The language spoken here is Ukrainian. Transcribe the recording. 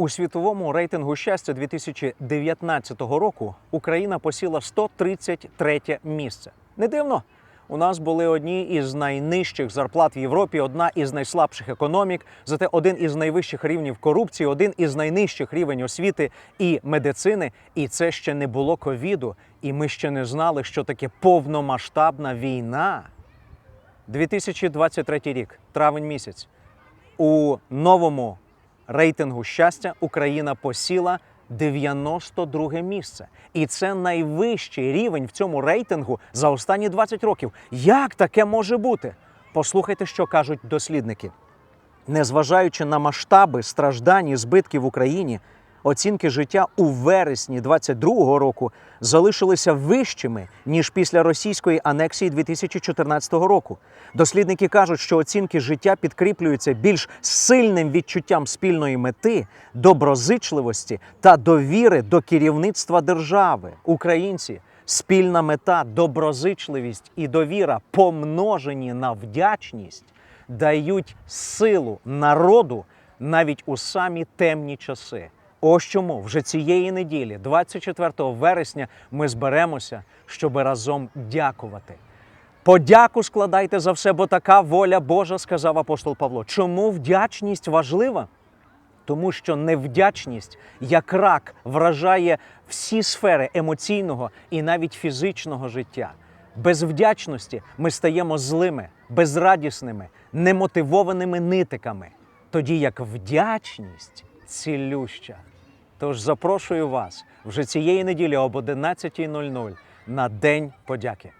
У світовому рейтингу щастя 2019 року Україна посіла 133 місце. Не дивно. У нас були одні із найнижчих зарплат в Європі, одна із найслабших економік, зате один із найвищих рівнів корупції, один із найнижчих рівень освіти і медицини. І це ще не було ковіду. І ми ще не знали, що таке повномасштабна війна. 2023 рік, травень місяць. У новому рейтингу щастя Україна посіла 92 місце. І це найвищий рівень в цьому рейтингу за останні 20 років. Як таке може бути? Послухайте, що кажуть дослідники. Незважаючи на масштаби страждань і збитків в Україні, оцінки життя у вересні 22-го року залишилися вищими ніж після російської анексії 2014 року. Дослідники кажуть, що оцінки життя підкріплюються більш сильним відчуттям спільної мети, доброзичливості та довіри до керівництва держави. Українці спільна мета, доброзичливість і довіра, помножені на вдячність дають силу народу навіть у самі темні часи. Ось чому вже цієї неділі, 24 вересня, ми зберемося, щоб разом дякувати. Подяку складайте за все, бо така воля Божа, сказав апостол Павло. Чому вдячність важлива? Тому що невдячність, як рак, вражає всі сфери емоційного і навіть фізичного життя. Без вдячності ми стаємо злими, безрадісними, немотивованими нитиками, тоді як вдячність цілюща. Тож запрошую вас вже цієї неділі об 11.00 на День подяки.